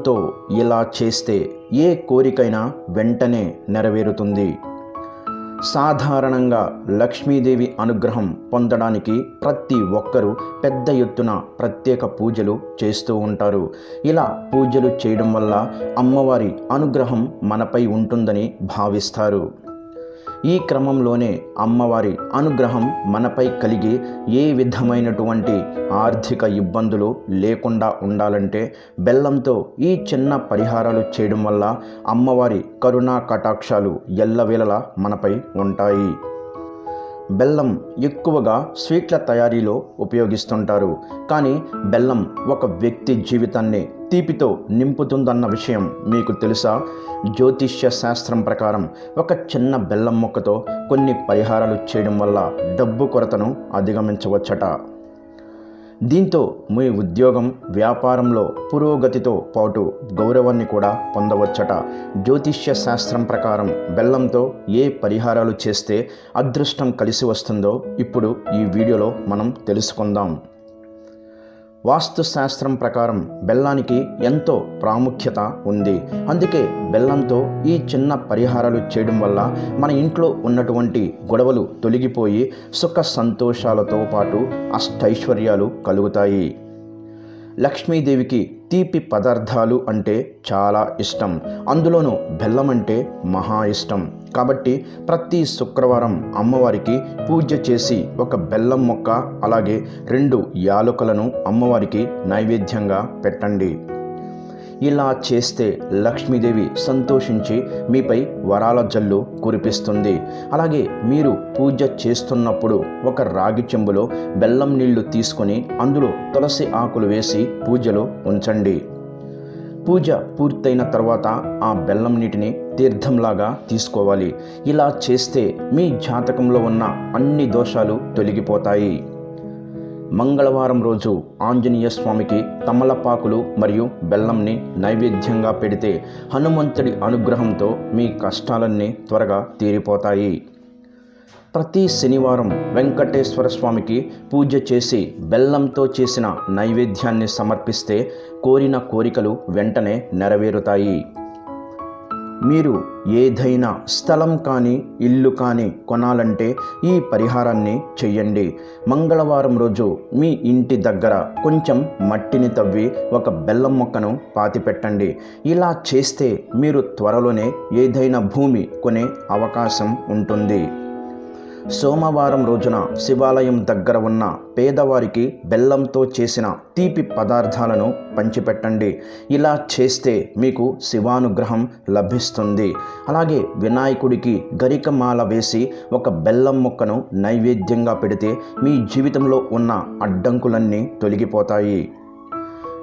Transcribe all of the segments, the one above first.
నమ్మకంతో ఇలా చేస్తే ఏ కోరికైనా వెంటనే నెరవేరుతుంది. సాధారణంగా లక్ష్మీదేవి అనుగ్రహం పొందడానికి ప్రతి ఒక్కరూ పెద్ద ఎత్తున ప్రత్యేక పూజలు చేస్తూ ఉంటారు. ఇలా పూజలు చేయడం వల్ల అమ్మవారి అనుగ్రహం మనపై ఉంటుందని భావిస్తారు. ఈ క్రమంలోనే అమ్మవారి అనుగ్రహం మనపై కలిగి ఏ విధమైనటువంటి ఆర్థిక ఇబ్బందులు లేకుండా ఉండాలంటే బెల్లంతో ఈ చిన్న పరిహారాలు చేయడం వల్ల అమ్మవారి కరుణా కటాక్షాలు ఎల్లవేళలా మనపై ఉంటాయి. బెల్లం ఎక్కువగా స్వీట్ల తయారీలో ఉపయోగిస్తుంటారు. కానీ బెల్లం ఒక వ్యక్తి జీవితాన్ని తీపితో నింపుతుందన్న విషయం మీకు తెలుసా? జ్యోతిష్య శాస్త్రం ప్రకారం ఒక చిన్న బెల్లం మొక్కతో కొన్ని పరిహారాలు చేయడం వల్ల డబ్బు కొరతను అధిగమించవచ్చట. దీంతో మీ ఉద్యోగం వ్యాపారంలో పురోగతితో పాటు గౌరవాన్ని కూడా పొందవచ్చట. జ్యోతిష్య శాస్త్రం ప్రకారం బెల్లంతో ఏ పరిహారాలు చేస్తే అదృష్టం కలిసి వస్తుందో ఇప్పుడు ఈ వీడియోలో మనం తెలుసుకుందాం. వాస్తుశాస్త్రం ప్రకారం బెల్లానికి ఎంతో ప్రాముఖ్యత ఉంది. అందుకే బెల్లంతో ఈ చిన్న పరిహారాలు చేయడం వల్ల మన ఇంట్లో ఉన్నటువంటి గొడవలు తొలగిపోయి సుఖ సంతోషాలతో పాటు అష్టైశ్వర్యాలు కలుగుతాయి. లక్ష్మీదేవికి తీపి పదార్థాలు అంటే చాలా ఇష్టం. అందులోనూ బెల్లం అంటే మహా ఇష్టం. కాబట్టి ప్రతి శుక్రవారం అమ్మవారికి పూజ చేసి ఒక బెల్లం మొక్క అలాగే రెండు యాలకులను అమ్మవారికి నైవేద్యంగా పెట్టండి. ఇలా చేస్తే లక్ష్మీదేవి సంతోషించి మీపై వరాల జల్లు కురిపిస్తుంది. అలాగే మీరు పూజ చేస్తున్నప్పుడు ఒక రాగి చెంబులో బెల్లం నీళ్ళు తీసుకొని అందులో తులసి ఆకులు వేసి పూజలో ఉంచండి. పూజ పూర్తయిన తర్వాత ఆ బెల్లం నీటిని తీర్థంలాగా తీసుకోవాలి. ఇలా చేస్తే మీ జాతకంలో ఉన్న అన్ని దోషాలు తొలగిపోతాయి. మంగళవారం రోజు ఆంజనేయ స్వామికి తమలపాకులు మరియు బెల్లంని నైవేద్యంగా పెడితే హనుమంతుడి అనుగ్రహంతో మీ కష్టాలన్నీ త్వరగా తీరిపోతాయి. ప్రతి శనివారం వెంకటేశ్వర స్వామికి పూజ చేసి బెల్లంతో చేసిన నైవేద్యాన్ని సమర్పిస్తే కోరిన కోరికలు వెంటనే నెరవేరుతాయి. మీరు ఏదైనా స్థలం కానీ ఇల్లు కానీ కొనాలంటే ఈ పరిహారాన్ని చెయ్యండి. మంగళవారం రోజు మీ ఇంటి దగ్గర కొంచెం మట్టిని తవ్వి ఒక బెల్లం మొక్కను పాతిపెట్టండి. ఇలా చేస్తే మీరు త్వరలోనే ఏదైనా భూమి కొనే అవకాశం ఉంటుంది. సోమవారం రోజున శివాలయం దగ్గర ఉన్న పేదవారికి బెల్లంతో చేసిన తీపి పదార్థాలను పంచిపెట్టండి. ఇలా చేస్తే మీకు శివానుగ్రహం లభిస్తుంది. అలాగే వినాయకుడికి గరికమాల వేసి ఒక బెల్లం ముక్కను నైవేద్యంగా పెడితే మీ జీవితంలో ఉన్న అడ్డంకులన్నీ తొలగిపోతాయి.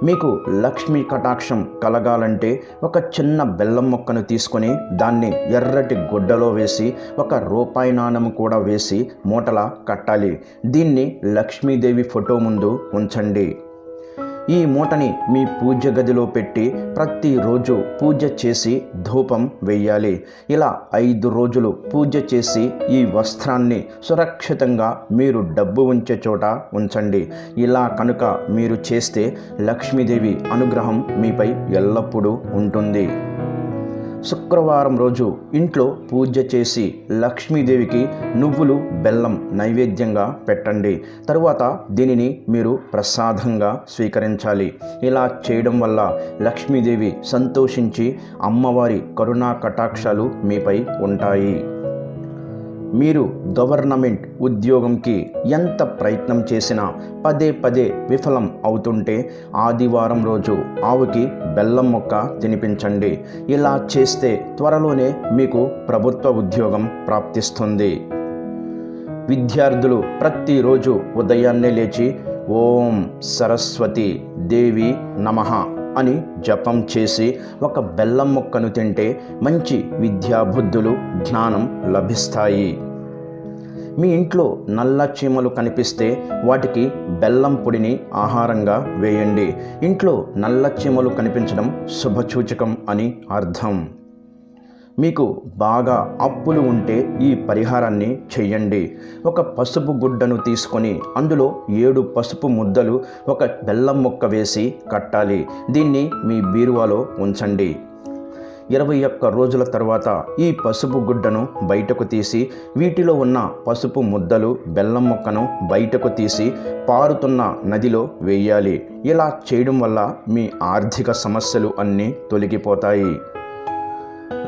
మీకు లక్ష్మీ కటాక్షం కలగాలంటే ఒక చిన్న బెల్లం మొక్కను తీసుకొని దాన్ని ఎర్రటి గుడ్డలో వేసి ఒక రూపాయి నాణం కూడా వేసి మూటలా కట్టాలి. దీన్ని లక్ష్మీదేవి ఫోటో ముందు ఉంచండి. ఈ మూటని మీ పూజ గదిలో పెట్టి ప్రతిరోజు పూజ చేసి ధూపం వెయ్యాలి ఇలా ఐదు రోజులు పూజ చేసి ఈ వస్త్రాన్ని సురక్షితంగా మీరు డబ్బు ఉంచే చోట ఉంచండి. ఇలా కనుక మీరు చేస్తే లక్ష్మీదేవి అనుగ్రహం మీపై ఎల్లప్పుడూ ఉంటుంది. శుక్రవారం రోజు ఇంట్లో పూజ చేసి లక్ష్మీదేవికి నువ్వులు బెల్లం నైవేద్యంగా పెట్టండి. తరువాత దీనిని మీరు ప్రసాదంగా స్వీకరించాలి. ఇలా చేయడం వల్ల లక్ష్మీదేవి సంతోషించి అమ్మవారి కరుణా కటాక్షాలు మీపై ఉంటాయి. మీరు గవర్నమెంట్ ఉద్యోగంకి ఎంత ప్రయత్నం చేసినా పదే పదే విఫలం అవుతుంటే ఆదివారం రోజు ఆవుకి బెల్లం మొక్క తినిపించండి. ఇలా చేస్తే త్వరలోనే మీకు ప్రభుత్వ ఉద్యోగం ప్రాప్తిస్తుంది. విద్యార్థులు ప్రతిరోజు ఉదయాన్నే లేచి ఓం సరస్వతి దేవి నమః అని జపం చేసి ఒక బెల్లం మొక్కను తింటే మంచి విద్యాబుద్ధులు జ్ఞానం లభిస్తాయి. మీ ఇంట్లో నల్ల చీమలు కనిపిస్తే వాటికి బెల్లం పొడిని ఆహారంగా వేయండి. ఇంట్లో నల్ల చీమలు కనిపించడం శుభసూచకం అని అర్థం. మీకు బాగా అప్పులు ఉంటే ఈ పరిహారాన్ని చెయ్యండి. ఒక పసుపు గుడ్డను తీసుకొని అందులో ఏడు పసుపు ముద్దలు ఒక బెల్లం ముక్క వేసి కట్టాలి. దీన్ని మీ బీరువాలో ఉంచండి. ఇరవై ఒక్క రోజుల తర్వాత ఈ పసుపు గుడ్డను బయటకు తీసి వీటిలో ఉన్న పసుపు ముద్దలు బెల్లం మొక్కను బయటకు తీసి పారుతున్న నదిలో వేయాలి. ఇలా చేయడం వల్ల మీ ఆర్థిక సమస్యలు అన్నీ తొలగిపోతాయి.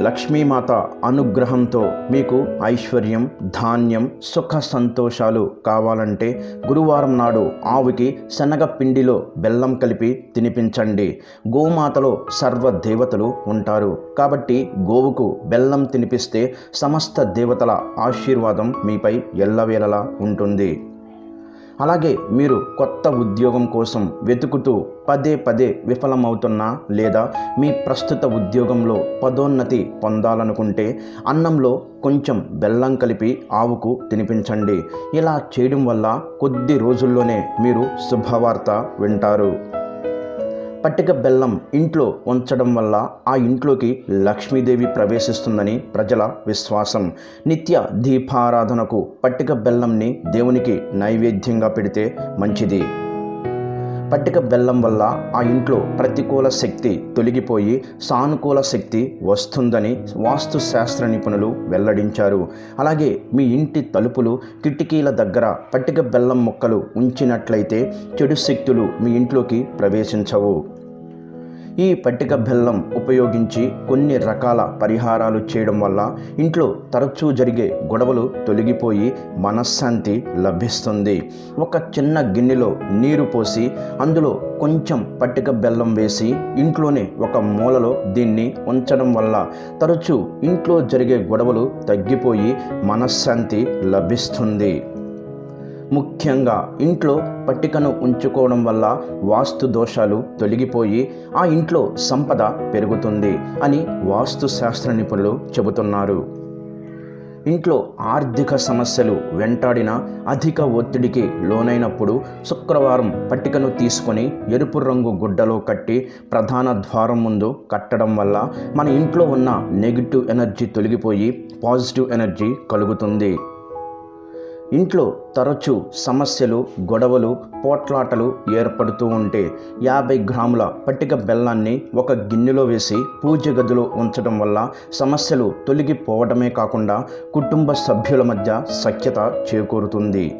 లక్ష్మీమాత అనుగ్రహంతో మీకు ఐశ్వర్యం ధాన్యం సుఖ సంతోషాలు కావాలంటే గురువారం నాడు ఆవుకి శనగపిండిలో బెల్లం కలిపి తినిపించండి. గోమాతలో సర్వ దేవతలు ఉంటారు. కాబట్టి గోవుకు బెల్లం తినిపిస్తే సమస్త దేవతల ఆశీర్వాదం మీపై ఎల్లవేళలా ఉంటుంది. అలాగే మీరు కొత్త ఉద్యోగం కోసం వెతుకుతూ పదే పదే విఫలమవుతున్నా లేదా మీ ప్రస్తుత ఉద్యోగంలో పదోన్నతి పొందాలనుకుంటే అన్నంలో కొంచెం బెల్లం కలిపి ఆవుకు తినిపించండి. ఇలా చేయడం వల్ల కొద్ది రోజుల్లోనే మీరు శుభవార్త వింటారు. పట్టిక బెల్లం ఇంట్లో ఉంచడం వల్ల ఆ ఇంట్లోకి లక్ష్మీదేవి ప్రవేశిస్తుందని ప్రజల విశ్వాసం. నిత్య దీపారాధనకు పట్టిక బెల్లంని దేవునికి నైవేద్యంగా పెడితే మంచిది. పట్టిక బెల్లం వల్ల ఆ ఇంట్లో ప్రతికూల శక్తి తొలగిపోయి సానుకూల శక్తి వస్తుందని వాస్తు శాస్త్ర నిపుణులు వెల్లడించారు. అలాగే మీ ఇంటి తలుపులు కిటికీల దగ్గర పట్టిక బెల్లం మొక్కలు ఉంచినట్లయితే చెడు శక్తులు మీ ఇంట్లోకి ప్రవేశించవు. ఈ పట్టిక బెల్లం ఉపయోగించి కొన్ని రకాల పరిహారాలు చేయడం వల్ల ఇంట్లో తరచూ జరిగే గొడవలు తొలగిపోయి మనశ్శాంతి లభిస్తుంది. ఒక చిన్న గిన్నెలో నీరు పోసి అందులో కొంచెం పట్టిక బెల్లం వేసి ఇంట్లోనే ఒక మూలలో దీన్ని ఉంచడం వల్ల తరచూ ఇంట్లో జరిగే గొడవలు తగ్గిపోయి మనశ్శాంతి లభిస్తుంది. ముఖ్యంగా ఇంట్లో పట్టికను ఉంచుకోవడం వల్ల వాస్తు దోషాలు తొలగిపోయి ఆ ఇంట్లో సంపద పెరుగుతుంది అని వాస్తు శాస్త్ర నిపుణులు చెబుతున్నారు. ఇంట్లో ఆర్థిక సమస్యలు వెంటాడిన అధిక ఒత్తిడికి లోనైనప్పుడు శుక్రవారం పట్టికను తీసుకొని ఎరుపు రంగు గుడ్డలో కట్టి ప్రధాన ద్వారం ముందు కట్టడం వల్ల మన ఇంట్లో ఉన్న నెగిటివ్ ఎనర్జీ తొలగిపోయి పాజిటివ్ ఎనర్జీ కలుగుతుంది. ఇంట్లో తరచూ సమస్యలు గొడవలు పోట్లాటలు ఏర్పడుతూ ఉంటే యాభై గ్రాముల పట్టిక బెల్లాన్ని ఒక గిన్నెలో వేసి పూజ గదిలో ఉంచడం వల్ల సమస్యలు తొలగిపోవడమే కాకుండా కుటుంబ సభ్యుల మధ్య సఖ్యత చేకూరుతుంది.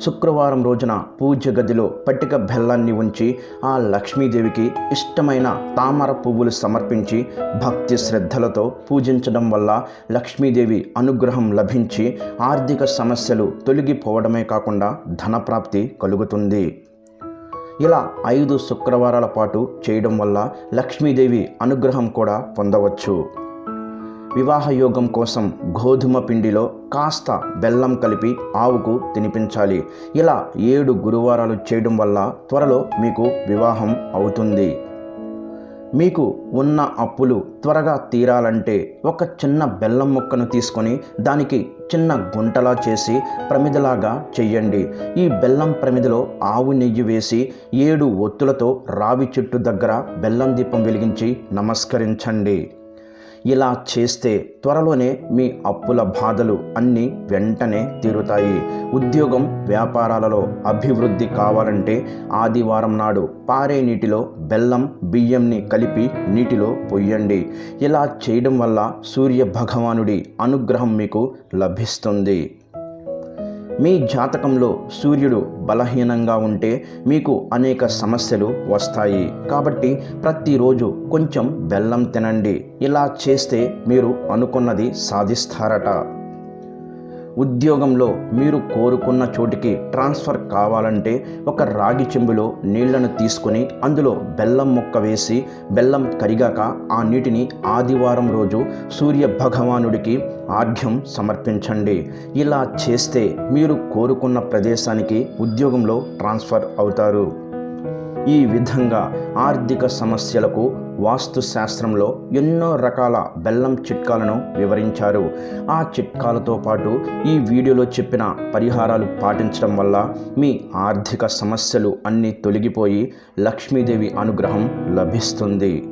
శుక్రవారం రోజున పూజ గదిలో పట్టిక బెల్లాన్ని ఉంచి ఆ లక్ష్మీదేవికి ఇష్టమైన తామర పువ్వులు సమర్పించి భక్తి శ్రద్ధలతో పూజించడం వల్ల లక్ష్మీదేవి అనుగ్రహం లభించి ఆర్థిక సమస్యలు తొలగిపోవడమే కాకుండా ధనప్రాప్తి కలుగుతుంది. ఇలా ఐదు శుక్రవారాల పాటు చేయడం వల్ల లక్ష్మీదేవి అనుగ్రహం కూడా పొందవచ్చు. వివాహ యోగం కోసం గోధుమ పిండిలో కాస్త బెల్లం కలిపి ఆవుకు తినిపించాలి. ఇలా ఏడు గురువారాలు చేయడం వల్ల త్వరలో మీకు వివాహం అవుతుంది. మీకు ఉన్న అప్పులు త్వరగా తీరాలంటే ఒక చిన్న బెల్లం ముక్కను తీసుకొని దానికి చిన్న గుంటలా చేసి ప్రమిదలాగా చెయ్యండి. ఈ బెల్లం ప్రమిదలో ఆవు నెయ్యి వేసి ఏడు ఒత్తులతో రావి చెట్టు దగ్గర బెల్లం దీపం వెలిగించి నమస్కరించండి. ఇలా చేస్తే త్వరలోనే మీ అప్పుల బాధలు అన్నీ వెంటనే తీరుతాయి. ఉద్యోగం వ్యాపారాలలో అభివృద్ధి కావాలంటే ఆదివారం నాడు పారే నీటిలో బెల్లం బియ్యంని కలిపి నీటిలో పొయ్యండి. ఇలా చేయడం వల్ల సూర్య భగవానుడి అనుగ్రహం మీకు లభిస్తుంది. మీ జాతకంలో సూర్యుడు బలహీనంగా ఉంటే మీకు అనేక సమస్యలు వస్తాయి. కాబట్టి ప్రతిరోజు కొంచెం బెల్లం తినండి. ఇలా చేస్తే మీరు అనుకున్నది సాధిస్తారట. ఉద్యోగంలో మీరు కోరుకున్న చోటికి ట్రాన్స్ఫర్ కావాలంటే ఒక రాగి చెంబులో నీళ్ళను తీసుకొని అందులో బెల్లం ముక్క వేసి బెల్లం కరిగాక ఆ నీటిని ఆదివారం రోజు సూర్య భగవానుడికి ఆర్ఘ్యం సమర్పించండి. ఇలా చేస్తే మీరు కోరుకున్న ప్రదేశానికి ఉద్యోగంలో ట్రాన్స్ఫర్ అవుతారు. ఈ విధంగా ఆర్థిక సమస్యలకు వాస్తు శాస్త్రంలో ఎన్నో రకాల బెల్లం చిట్కాలను వివరించారు. ఆ చిట్కాలతో పాటు ఈ వీడియోలో చెప్పిన పరిహారాలు పాటించడం వల్ల మీ ఆర్థిక సమస్యలు అన్నీ తొలగిపోయి లక్ష్మీదేవి అనుగ్రహం లభిస్తుంది.